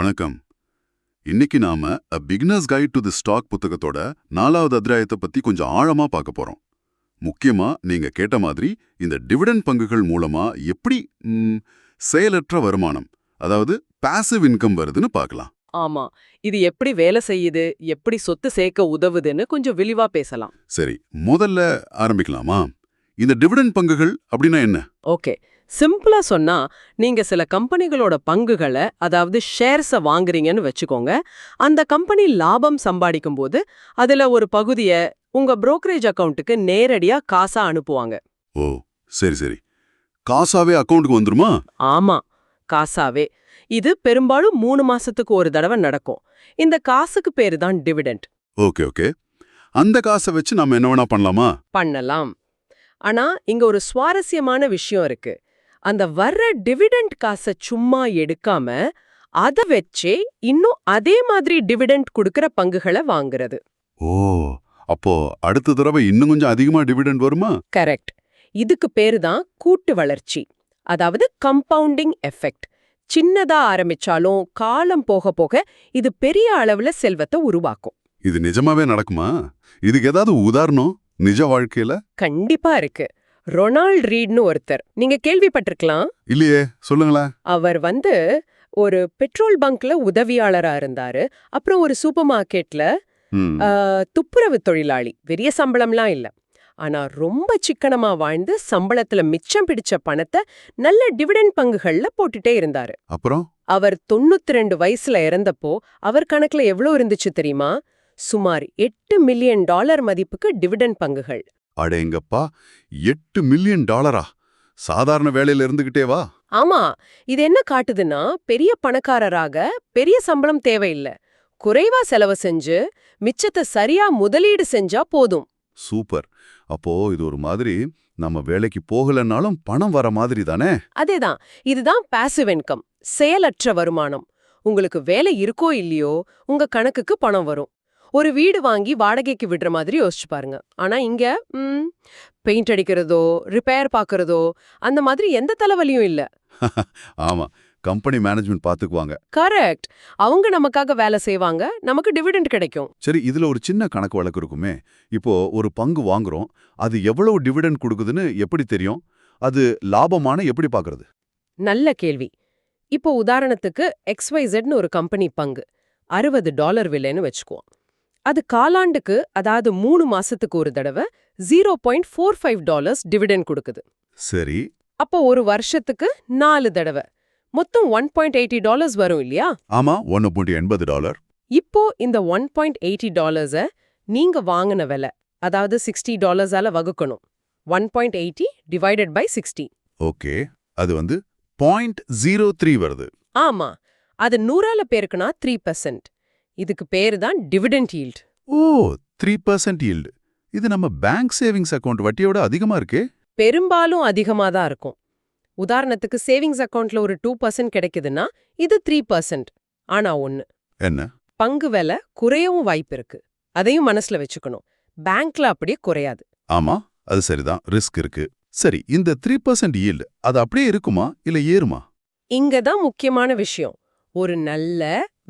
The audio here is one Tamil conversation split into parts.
வணக்கம். இன்னைக்கு நாம a beginner's guide to the stock புத்தகத்தோட நாலாவது அத்தியாயத்தை பத்தி கொஞ்சம் ஆழமா பார்க்க போறோம். முக்கியமா நீங்க கேட்ட மாதிரி இந்த டிவிடெண்ட் பங்குகள் மூலமா எப்படி செயலற்ற வருமானம் அதாவது பாசிவ் இன்கம் வருதுன்னு பார்க்கலாம். ஆமா. இது எப்படி வேலை செய்யுது எப்படி சொத்து சேர்க்க உதவுதுன்னு கொஞ்சம் விரிவா பேசலாம். சரி முதல்ல ஆரம்பிக்கலாமா? இந்த டிவிடெண்ட் பங்குகள் அப்படின்னா என்ன? ஓகே. சிம்பிளா சொன்னா நீங்க சில கம்பெனிகளோட பங்குகளை அதாவது ஷேர்ஸ வாங்குறீங்கன்னு வச்சுக்கோங்க. அந்த கம்பெனி லாபம் சம்பாதிக்கும் போது அதுல ஒரு பகுதிய உங்க brokerage அக்கவுண்ட்டுக்கு நேரடியா காசா அனுப்புவாங்க. ஓ சரி சரி. காசாவே அக்கவுண்ட்டுக்கு வந்துருமா? ஆமா காசாவே. இது பெரும்பாலும் மூணு மாசத்துக்கு ஒரு தடவை நடக்கும். இந்த காசுக்கு பேரு தான் டிவிடெண்ட் ஓகே ஓகே. அந்த காசை வச்சு நம்ம என்ன வேணா பண்ணலாமா? பண்ணலாம். ஆனா இங்க ஒரு சுவாரஸ்யமான விஷயம் இருக்கு. அந்த வர்ற டிவிடெண்ட் காசை சும்மா எடுக்காம அத வச்சே இன்னும் அதே மாதிரி டிவிடெண்ட் கொடுக்கற பங்குகளை வாங்குறது. ஓ அப்போ அடுத்த தடவை இன்னும் கொஞ்சம் அதிகமா டிவிடெண்ட் வருமா? கரெக்ட் இதுக்கு பேரு தான் கூட்டு வளர்ச்சி. அதாவது கம்பவுண்டிங் எஃபெக்ட் சின்னதா ஆரம்பிச்சாலும் காலம் போக போக இது பெரிய அளவுல செல்வத்தை உருவாக்கும். இது நிஜமாவே நடக்குமா? இதுக்கு ஏதாவது உதாரணம்? நிஜ வாழ்க்கையில? கண்டிப்பா இருக்கு. ரொனால்ட் ரீட்னு ஒருத்தர். நீங்க கேள்விப்பட்டிருக்கலாம்? இல்லையே சொல்லுங்களேன். அவர் வந்து ஒரு பெட்ரோல் பங்க்ல உதவியாளரா இருந்தாரு. அப்புறம் ஒரு சூப்பர் மார்க்கெட்ல துப்புரவு தொழிலாளி. பெரிய சம்பளம்லாம் இல்ல. ஆனா ரொம்ப சிக்கனமா வாழ்ந்து சம்பளத்துல மிச்சம் பிடிச்ச பணத்தை நல்ல டிவிடெண்ட் பங்குகள்ல போட்டுட்டே இருந்தாரு. அப்புறம்? அவர் தொண்ணூத்தி ரெண்டு வயசுல இறந்தப்போ அவர் கணக்குல எவ்வளவு இருந்துச்சு தெரியுமா? சுமார் எட்டு மில்லியன் டாலர் மதிப்புக்கு டிவிடெண்ட் பங்குகள். அடேங்கப்பா எட்டு மில்லியன் டாலரா? சாதாரண வேலையில இருந்துகிட்டே வா. ஆமா இது என்ன காட்டுதுன்னா பெரிய பணக்காரராக பெரிய சம்பளம் தேவையில்ல. குறைவா செலவு செஞ்சு மிச்சத்தை சரியா முதலீடு செஞ்சா போதும். சூப்பர். அப்போ இது ஒரு மாதிரி நம்ம வேலைக்கு போகலன்னாலும் பணம் வர மாதிரி தானே? அதேதான். இதுதான் பாசிவ் இன்கம் செயலற்ற வருமானம். உங்களுக்கு வேலை இருக்கோ இல்லையோ உங்க கணக்குக்கு பணம் வரும். ஒரு வீடு வாங்கி வாடகைக்கு விடுற மாதிரி யோசிச்சு பாருங்க. ஆனா இங்க ம், பெயிண்ட் அடிக்கிறதோ ரிப்பேர் பார்க்கறதோ அந்த மாதிரி எந்த தலைவலியும் இல்ல. ஆமா. கம்பெனி மேனேஜ்மெண்ட் பாத்துக்குவாங்க. கரெக்ட் அவங்க நமக்காக வேலை செய்வாங்க. நமக்கு டிவிடெண்ட் கிடைக்கும். சரி இதுல ஒரு சின்ன கணக்கு வழக்கு இருக்குமே. இப்போ ஒரு பங்கு வாங்குறோம். அது எவ்வளவு டிவிடெண்ட் கொடுக்குதுன்னு எப்படி தெரியும்? அது லாபமான எப்படி பாக்குறது? நல்ல கேள்வி. இப்போ உதாரணத்துக்கு XYZன்னு ஒரு கம்பெனி பங்கு. அறுபது டாலர் விலைன்னு வச்சுக்குவோம். அது காலாண்டுக்கு அதாவது மூணு மாசத்துக்கு ஒரு தடவை zero point four five dollars dividend கொடுக்குது. சரி. அப்போ ஒரு வருஷத்துக்கு நாலு தடவை. மொத்தம் ஒன் பாயிண்ட் எயிட்டி டாலர்ஸ் வரும் இல்லையா? ஆமா ஒன்னு புள்ளி எண்பது டாலர் இப்போ இந்த ஒன் பாயிண்ட் எயிட்டி டாலர்ஸை நீங்க வாங்கின விலை அதாவது சிக்ஸ்டி டாலர்ஸால வகுக்கணும். One point eighty divided by sixty okay அது வந்து பாயிண்ட் ஜீரோ த்ரீ வருது. ஆமா அது நூறால பேருக்குனா த்ரீ பர்சன்ட் இதுக்கு பேரு தான் dividend yield. Oh three percent yield. இது நம்ம பேங்க் சேவிங்ஸ் அக்கவுண்ட் வட்டியோட அதிகமா இருக்கே? பெரும்பாலும் அதிகமா தான் இருக்கும். உதாரணத்துக்கு சேவிங்ஸ் அக்கவுண்ட்ல ஒரு டூ பர்சன்ட் கிடைக்குதுன்னா இது த்ரீ பர்சன்ட் ஆனா ஒன்னு என்ன? பங்கு விலை குறையவும் வாய்ப்பு இருக்கு. அதையும் மனசுல வச்சுக்கணும். பேங்க்ல அப்படியே குறையாது. ஆமா அது சரிதான். ரிஸ்க் இருக்கு. சரி இந்த த்ரீ பர்சன்ட் yield அது அப்படியே இருக்குமா? இல்ல ஏறுமா? இங்க தான் முக்கியமான விஷயம். ஒரு நல்ல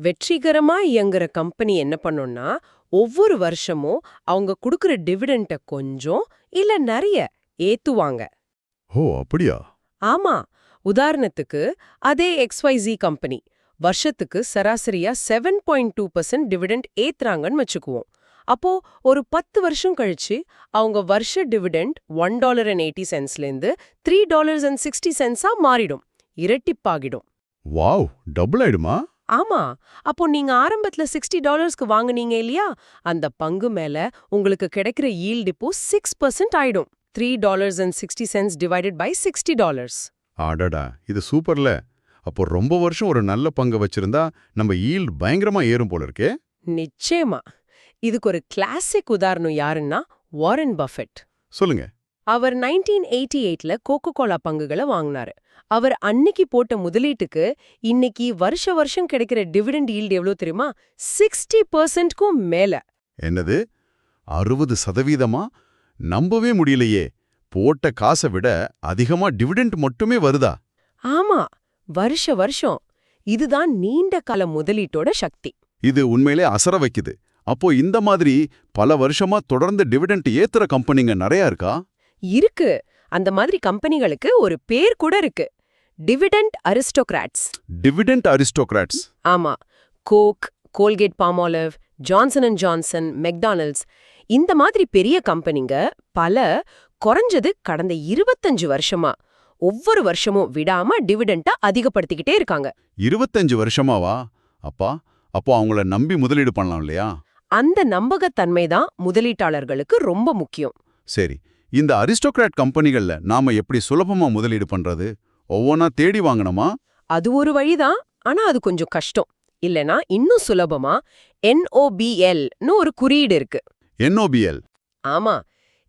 வெற்றிகரமா இயங்குற கம்பெனி என்ன பண்ணும்னா ஒவ்வொரு வருஷமும் அவங்க கொடுக்கிற டிவிடெண்ட்டை கொஞ்சம் இல்ல நிறைய ஏத்துவாங்க. ஓ அப்படியா? ஆமா. உதாரணத்துக்கு அதே XYZ கம்பெனி வருஷத்துக்கு சராசரியா seven point two percent dividend ஏத்துறாங்கன்னு வச்சுக்குவோம். அப்போ ஒரு பத்து வருஷம் கழிச்சு அவங்க வருஷ dividend one dollar and eighty சென்ஸ்லேருந்து three dollars and sixty சென்ஸா மாறிடும். இரட்டிப்பாகிடும். வாவ் டபுள் ஆயிடுமா? ஆமா அப்போ நீங்க ஆரம்பத்துல சிக்ஸ்டி டாலர்ஸ்க்கு வாங்குனீங்க இல்லையா? அந்த பங்கு மேல உங்களுக்கு கிடைக்கிற yield இப்போ சிக்ஸ் பர்சன்ட் ஆயிடும். Three dollars and sixty cents divided by sixty dollars அடடா இது சூப்பர்ல. அப்போ ரொம்ப வருஷம் ஒரு நல்ல பங்கு வச்சிருந்தா நம்ம ஈல்ட் பயங்கரமா ஏறும் போல இருக்கே. நிச்சயமா. இதுக்கு ஒரு கிளாசிக் உதாரணம் யாருன்னா வாரன் பஃபெட் சொல்லுங்க. அவர் நைன்டீன் எயிட்டி எயிட்ல கோகோ கோலா பங்குகளை வாங்கினாரு. அவர் அன்னைக்கு போட்ட முதலீட்டுக்கு இன்னைக்கு வருஷ வருஷம் கிடைக்கிற டிவிடெண்ட் yield எவ்வளவு தெரியுமா? சிக்ஸ்டி பர்சன்ட்க்கும் மேல. என்னது? அறுபது சதவீதமா? நம்பவே முடியலையே. போட்ட காசை விட அதிகமா டிவிடெண்ட் மட்டுமே வருதா? ஆமா வருஷ வருஷம். இதுதான் நீண்ட கால முதலீட்டோட சக்தி. இது உண்மையிலே அசர வைக்குது. அப்போ இந்த மாதிரி பல வருஷமா தொடர்ந்து டிவிடெண்ட் ஏத்துற கம்பெனிங்க நிறைய இருக்கா? இருக்கு. அந்த மாதிரி கம்பெனிகளுக்கு ஒரு பேர் கூட இருக்கு. டிவிடெண்ட் அரிஸ்டோகிராட்ஸ் டிவிடெண்ட் அரிஸ்டோகிராட்ஸ் ஆமா. Coke Colgate Palmolive Johnson and Johnson McDonald's இந்த மாதிரி பெரிய கம்பெனிங்க பல குறைஞ்சது கடந்த இருபத்தஞ்சு வருஷமா. ஒவ்வொரு வருஷமும் விடாம டிவிடெண்ட்டை அதிகப்படுத்திக்கிட்டே இருக்காங்க. இருபத்தஞ்சு வருஷமாவா? அப்பா அப்போ அவங்கள நம்பி முதலீடு பண்ணலாம் இல்லையா? அந்த நம்பகத்தன்மை தான் முதலீட்டாளர்களுக்கு ரொம்ப முக்கியம். சரி. இந்த அரிஸ்டோகிராட் கம்பெனிகள்ல நாம எப்படி சுலபமா முதலீடு பண்றது? ஒவ்வொன்னா தேடி வாங்கணுமா? அது ஒரு வழிதான் ஆனா அது கொஞ்சம் கஷ்டம். இல்லனா இன்னும் சுலபமா NOBL-னு ஒரு குறியீடு இருக்கு. என்ஓபிஎல் ஆமா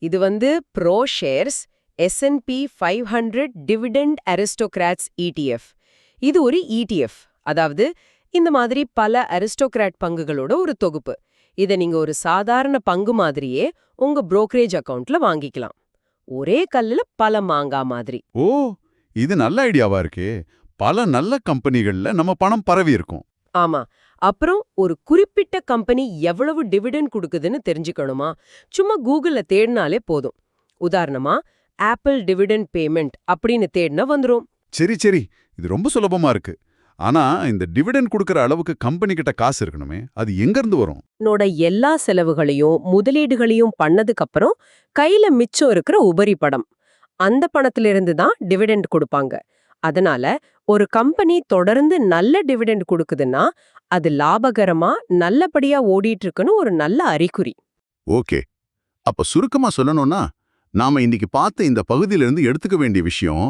இது வந்து bro shares S&P five hundred dividend aristocrats ETF இது ஒரு இடிஎஃப் அதாவது இந்த மாதிரி பல அரிஸ்டோகிராட் பங்குகளோட ஒரு தொகுப்பு. இதை நீங்க ஒரு சாதாரண பங்கு மாதிரியே உங்க brokerage அக்கவுண்ட்ல வாங்கிக்கலாம். ஒரே கல்லுல பல மாங்கா மாதிரி. ஓ இது நல்ல ஐடியாவா இருக்கே. பல நல்ல கம்பெனிகள்ல நம்ம பணம் பரவி இருக்கும். ஆமா. அப்புறம் ஒரு குறிப்பிட்ட கம்பெனி எவ்வளவு டிவிடெண்ட் கொடுக்குதுன்னு தெரிஞ்சுக்கணுமா? சும்மா கூகுள்ல தேடினாலே போதும். உதாரணமா ஆப்பிள் டிவிடெண்ட் பேமெண்ட் அப்படின்னு தேடினா வந்துரும். சரி சரி. இது ரொம்ப சுலபமா இருக்கு. ஆனா இந்த டிவிடெண்ட் கொடுக்கற அளவுக்கு கம்பெனி கிட்ட காசு இருக்கணுமே அது எங்க இருந்து வரும்? உன்னோட எல்லா செலவுகளையும் முதலீடுகளையும் பண்ணதுக்கு அப்புறம் கையில மிச்சம் இருக்கிற உபரி படம். அந்த பணத்திலிருந்து தான் டிவிடெண்ட் கொடுப்பாங்க. அதனால ஒரு கம்பெனி தொடர்ந்து நல்ல டிவிடெண்ட் கொடுக்குதுன்னா அது லாபகரமா நல்லபடியா ஓடிட்டு இருக்குன்னு ஒரு நல்ல அறிகுறி. ஓகே. அப்ப சுருக்கமா சொல்லணும்னா நாம இன்னைக்கு பார்த்த இந்த பகுதியிலிருந்து எடுத்துக்க வேண்டிய விஷயம்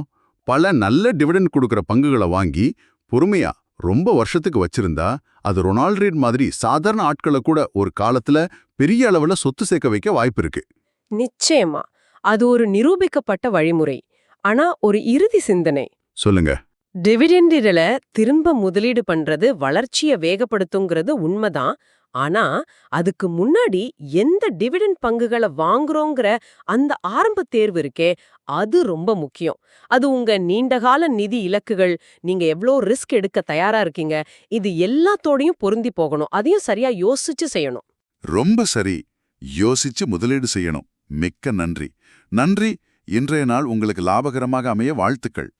பல நல்ல டிவிடெண்ட் கொடுக்கற பங்குகளை வாங்கி பொறுமையா ரொம்ப வருஷத்துக்கு வச்சிருந்தா அது ரொனால்ட் ரீட் மாதிரி சாதாரண ஆட்களை கூட ஒரு காலத்துல பெரிய அளவுல சொத்து சேர்க்க வைக்க வாய்ப்பு இருக்கு. நிச்சயமா. அது ஒரு நிரூபிக்கப்பட்ட வழிமுறை. ஆனா ஒரு இறுதி சிந்தனை. சொல்லுங்க. டிவிடெண்டில திரும்ப முதலீடு பண்றது வளர்ச்சியை வேகப்படுத்துங்கிறது உண்மைதான். ஆனா அதுக்கு முன்னாடி எந்த டிவிடெண்ட் பங்குகளை வாங்குறோங்கிற அந்த ஆரம்ப தேர்வு இருக்கே அது ரொம்ப முக்கியம். அது உங்க நீண்டகால நிதி இலக்குகள் நீங்க எவ்ளோ ரிஸ்க் எடுக்க தயாரா இருக்கீங்க இது எல்லாத்தோடையும் பொருந்தி போகணும். அதையும் சரியா யோசிச்சு செய்யணும். ரொம்ப சரி. யோசிச்சு முதலீடு செய்யணும். மிக்க நன்றி. நன்றி. இன்றைய நாள் உங்களுக்கு லாபகரமாக அமைய வாழ்த்துக்கள்.